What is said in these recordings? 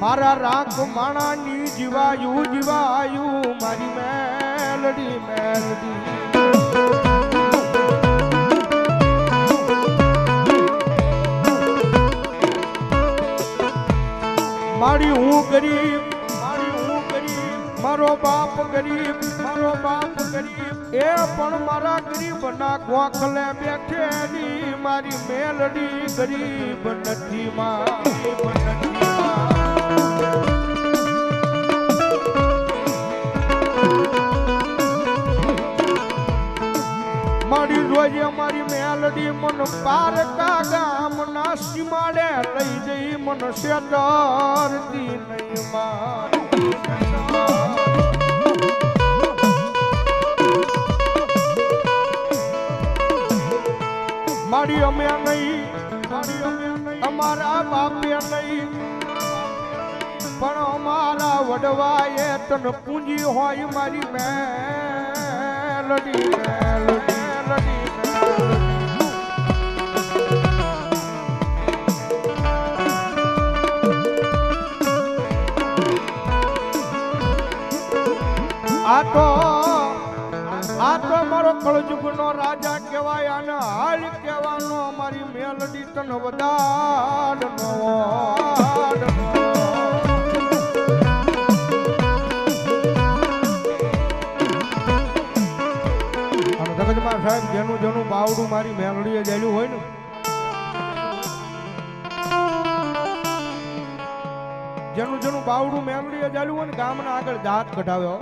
મારા રાખ માણાની જીવાયું જીવાયું, મારી મેલડી મેલડી મારી હું ગરીબ, મારી હું ગરીબ, મારો બાપ ગરીબ, મારો બાપ ગરીબ એ પણ મારા ગરીબ ના ગોખલે બેઠેલી, મારી મેલડી ગરીબ નથી, મારી નથી. મારી રોજે મારી મેલડી મન પારકા ગામ ના સીમાડે જઈ મન અમે નહીં, મારી અમે નહીં, અમારા બાપે નહીં. પણ અમારા વડવાએ તન પૂંજી હોય મારી મેલડી મેલડી મેલડી. આ તો આ તો મારો કળજુગનો રાજા કહેવાય અને હાલ કહેવાનો મારી મેલડી તન વદાડનો જગતમાં સાહેબ, જેનું જેનું બાવડું મારી મેલડીએ જેલું હોય ને. જેનું જેનું બાવડું મેલડીએ ચાલ્યું હોય ને, ગામના આગળ દાંત કઢાવ્યો.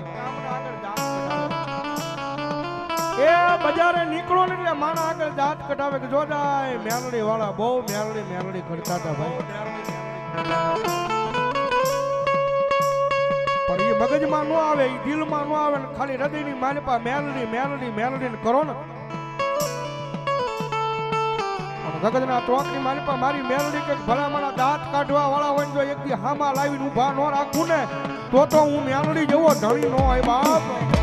એ બજારે નીકળો ને એટલે માણા આગળ દાંત કઢાવે કે જો જાય મેલડી વાળા બહુ મેલડી મેલડી કરતા હતા ભાઈ. મગજમાં ન આવે એ દિલમાં ન આવે ને ખાલી હૃદયની માલપા મેલડી મેલડી મેલડી કરો ને. જગતના ચોકની માલિપા મારી મેલડી કે ભલામણા દાંત કાઢવા વાળા હોય એક હામાં લાવીને ઊભા ન રાખું ને, તો તો હું મેલડી જવો ધણી નો હોય બાપ.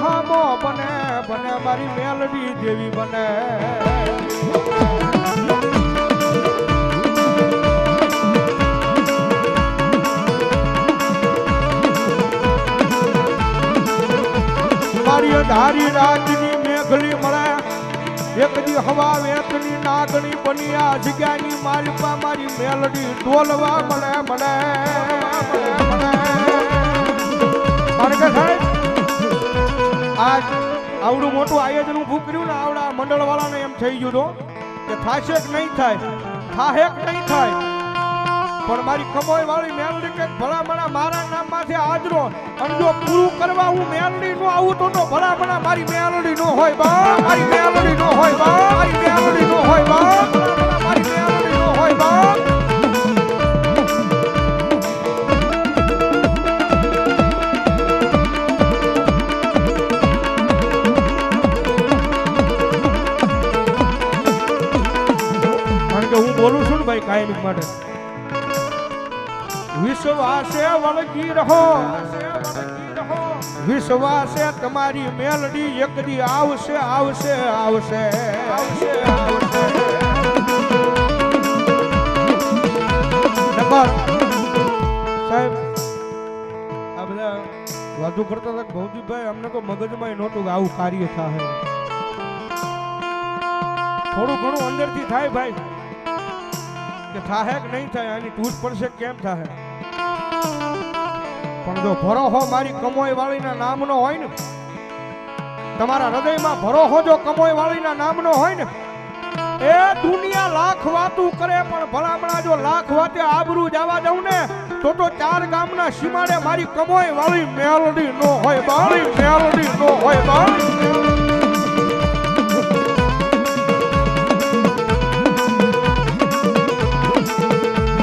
વિહામો બને બને, મારી મેલડી દેવી બને. મારી ધારી રાજની મેઘલી મળે, એક દી હવા વેતની નાગણી બની, આ જગ્યાની માલપા મારી મેલડી ડોલવા મળે મળે મળે કારણ કે સાહેબ આજ આવડું મોટું આયોજન ઊભું કર્યું ને આવડા મંડળ વાળાને એમ થઈ ગયું તો કે થાશે કે નહીં થાય? થાહે કે નહીં થાય? પણ મારી કમોય વાળી મેલડી કે ભલામણા મારા નામમાંથી આજરો અને જો પૂરું કરવા હું મેલડી નો આવું તો ભલામણા મારી મેલડી નો હોય મારી મેલડી નો હોય. માટે. વિશ્વાસે વળગી રહો. વિશ્વાસે તમારી મેલડી એક દી આવશે આવશે આવશે. આવશે સાહેબ કરતા હતા ભૌજીભાઈ અમને તો મગજમાં નહોતું આવું કાર્ય થાય થોડું ઘણું અંદરથી થાય ભાઈ. કે થાહે કે નહીં થાય આની તૂટ પડશે કેમ થાહે? પણ જો ભરોહો મારી કમોય વાળીના નામનો હોય ને, તમારા હૃદયમાં ભરોહો જો કમોય વાળીના નામનો હોય ને, એ દુનિયા લાખ વાતું કરે, પણ ભલામણા જો લાખ વાતે આબરૂ જવા દઉં ને, તો તો ચાર ગામના સીમાડે મારી કમોય વાળી મેલડી નો હોય, બાળી મેલડી નો હોય મારી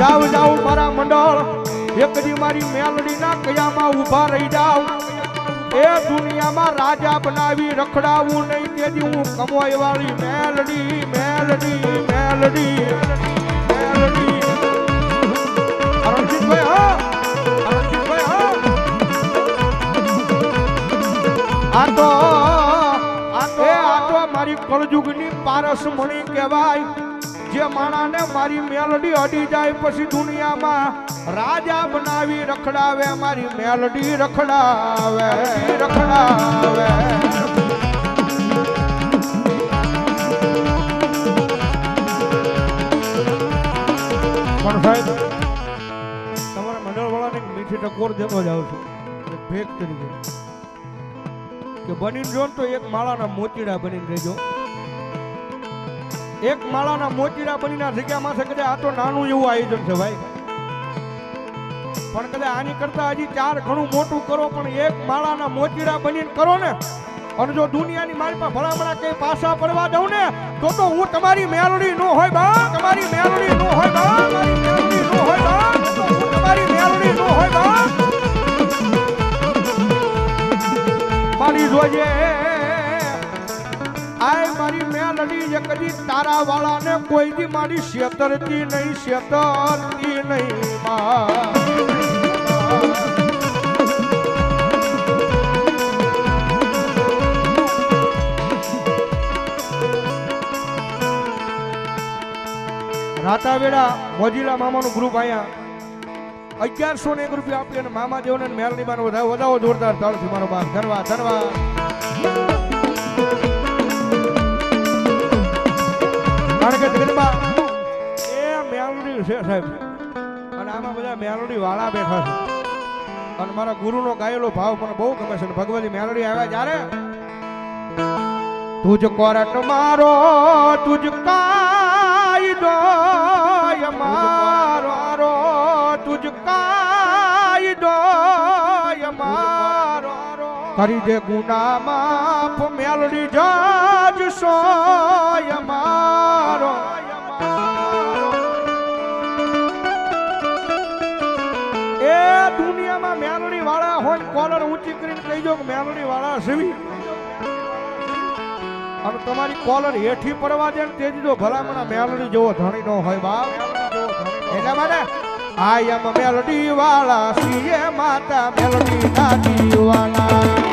જાવ જાવ મારા મંડળ. એકદી મારી મેલડી ના કયામાં ઊભા રહી જાવ. એ દુનિયામાં રાજા બનાવી રખડાવું નહીં, તેથી હું કમોય વાળી મેલડી મેલડી મેલડી મેલડી. અરણજીતભાઈ, હા! અરણજીતભાઈ, હા! આ તો આ તો આ તો મારી કળજુગની પારસમણી કહેવાય. જે માણાને મારી મેલડી અડી જાય પછી દુનિયામાં રાજા બનાવી રખડાવે, મારી મેલડી રખડાવે રખડાવે. પણ સાહેબ, તમારા મંડળવાળાને મીઠી દેતો છું. એક ભેગ તરીકે કે બનીને જો તો એક માળાના મોતીડા બનીને રહેજો. એક માળાના મોતીરા બનીના જગ્યામાં છે કદાચ આ તો નાનું એવું આયોજન છે ભાઈ. પણ કદાચ આની કરતા હજી ચાર ઘણું મોટું કરો, પણ એક માળાના મોતીડા બનીને કરો ને, અને જો દુનિયાની મારી પાસે ભલામણા કઈ પાછા પડવા દઉં ને, તો તો હું તમારી મેળડી નો હોય બા, તમારી મેળડી નો હોય બા, મારી મેળડી નો હોય બા તમારી મેળડી નો હોય બા. મારી જોજે. આય મારી મેલડી જે કદી તારા વાળાને કોઈ દી મારી શેતરતી નહીં શેતરતી નહીં માં. રાતાવેડા મોજીલા મામાનું ગ્રુપ અહીંયા અગિયારસો ને એક રૂપિયા આપી અને મામા દેવને મેલની બાર વધાવો વધાવો જોરદાર તાળથી મારો બાપ ધનવા ધનવા. આમાં બધા મેલડી વાળા બેઠા છે. મારા ગુરુનો ગાયેલો ભાવ મને બહુ ગમે છે. ભગવતી મેલડી આવ્યા જ્યારે? તુજ કોરટ મારો, તુજ કાયદો કરી દે ગુના માફ મેલડી જાજ સોય મારો. એ દુનિયામાં મેલડી વાળા હોય કોલર ઊંચી કરીને કહી દો કે મેલડી વાળા સીવી. અને તમારી કોલર હેઠી પડવા દે ને તેથી તો ભલામણા મેલડી જેવો ધણી નો હોય બાપ. એટલા માટે સીએ માતા મેલડી ના દીવાના ના દીવાના. આઈ એમ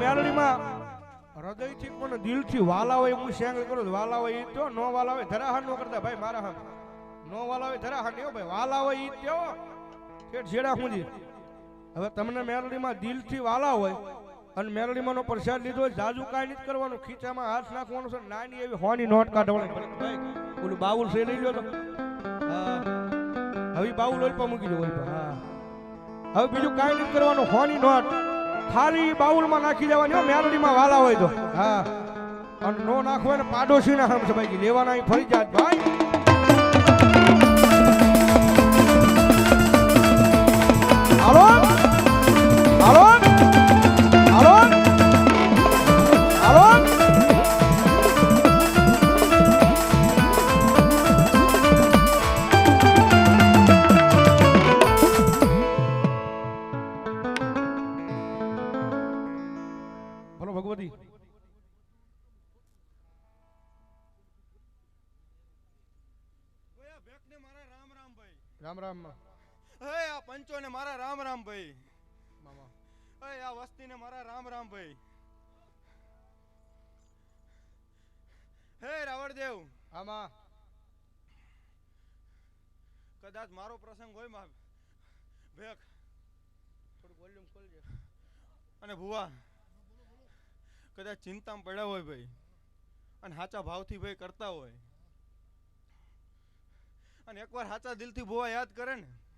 મેલડી હૃદયથી પણ દિલથી વાલા હોય હું શેંગ કરું. વાલા હોય તો નો વાલા હોય ધરાહાર નો કરતા ભાઈ મારા હામ નો વાલા હોય નહીં હો ભાઈ વાલા હોય ઈ તેવો કે છેડા હુંજી હવે તમને મેલડીમાં દિલથી વાલા હોય અને મેલડીમાં નો પ્રસાદ લીધો હોય, જાજુ કાંઈ નથી કરવાનું. ખીચામાં હાથ નાખવાનું છે, નાની એવી હોની નોટ કાઢવાની ઓલું બાઉલ છે, લઈ લો હવે બાઉલ ઓલપા મૂકી દો, ઓલપા. હા. હવે બીજું કાંઈ નથી કરવાનું, હોની નોટ. ખાલી બાઉલમાં નાખી દેવાની, હો, મેલડીમાં વાલા હોય તો. હા. અને નો નાખો ને પાડોશી ના હમ છે ભાઈ લેવાના ફરી જાત, ભાઈ. હાલો હાલો હાલો હાલો બોલો ભગવતી. ઓયા ભેખને મારા રામ રામ ભાઈ. રામ રામ. હે આ પંચોને મારા રામ રામ ભાઈ. મામા. હે આ વસ્તીને મારા રામ રામ ભાઈ. હે રાવણદેવ આમાં. કદાચ મારો પ્રસંગ હોયમાં ભેખ. અને ભુવા. કદાચ ચિંતામાં પડ્યા હોય ભાઈ. અને સાચા ભાવથી ભાઈ કરતા હોય. અને એકવાર સાચા દિલથી ભુવા યાદ કરે ને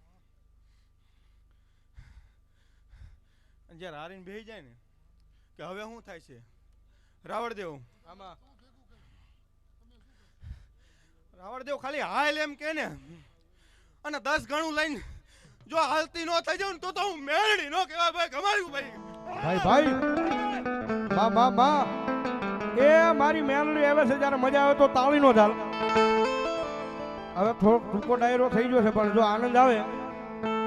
જ્યારે હારીને બેસી જાય ને કે હવે શું થાય છે? રાવણ દેવ. આમાં. રાવણ દેવ ખાલી હાલ એમ કે ને અને દસ ગણું લઈને જો હાલતી ન થઈ જાઉં તો તો હું મેળડી ન કહેવાય ભાઈ કમાયું ભાઈ. ભાઈ ભાઈ. બા બા બા એ મારી મેલડી આવે છે જ્યારે મજા આવે તો તાળી નો ચાલ હવે થોડોક ટૂંકો ડાયરો થઈ ગયો છે પણ જો આનંદ આવે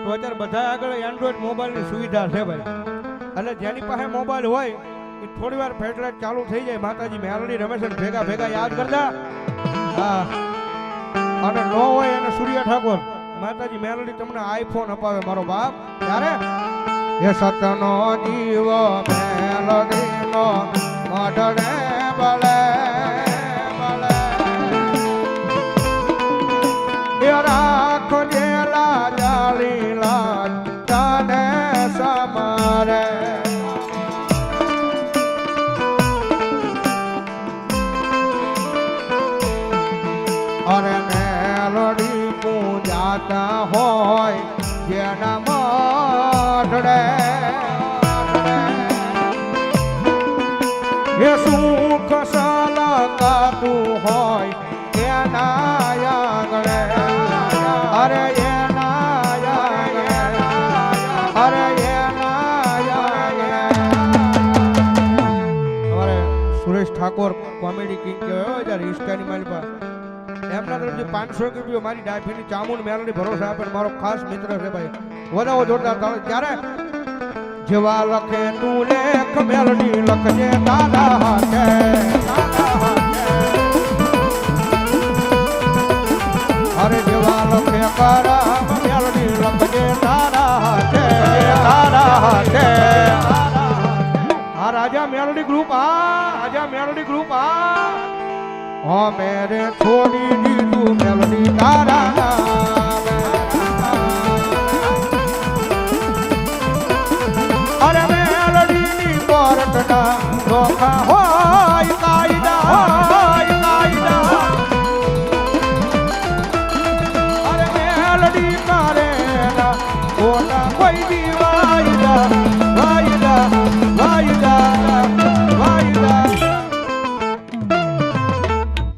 તો અત્યારે બધા આગળ એન્ડ્રોઈડ મોબાઈલની સુવિધા છે ભાઈ. એટલે જેની પાસે મોબાઈલ હોય, એ થોડી વાર ફેટલાઇટ ચાલુ થઈ જાય. માતાજી મેલડી રમેશ ભેગા ભેગા યાદ કરતા. હા. અને ન હોય અને સૂર્ય ઠાકોર. માતાજી મેલડી તમને આઈફોન અપાવે, મારો બાપ. ત્યારે એ સતનો જીવ મેલડીનો મઢને બળે બળે. જેલા જાળી જેના મઢડે એ હોય એના આંગણે. અરે સુરેશ ઠાકોર કોમેડી કિંગ કહેવાય જ્યારે ઇન્સ્ટાની મારી એમના તરફથી પાંચસો રૂપિયા મારી ડાયફીની ચામુન મેલડી ભરોસા આપે મારો ખાસ મિત્ર છે ભાઈ. વધાવો જોરદાર તાળ ત્યારે જેવા લખે તું લેખ, મેલડી લખજે તારા હાથે. મેરે છોડી દીધું મેલડી તારા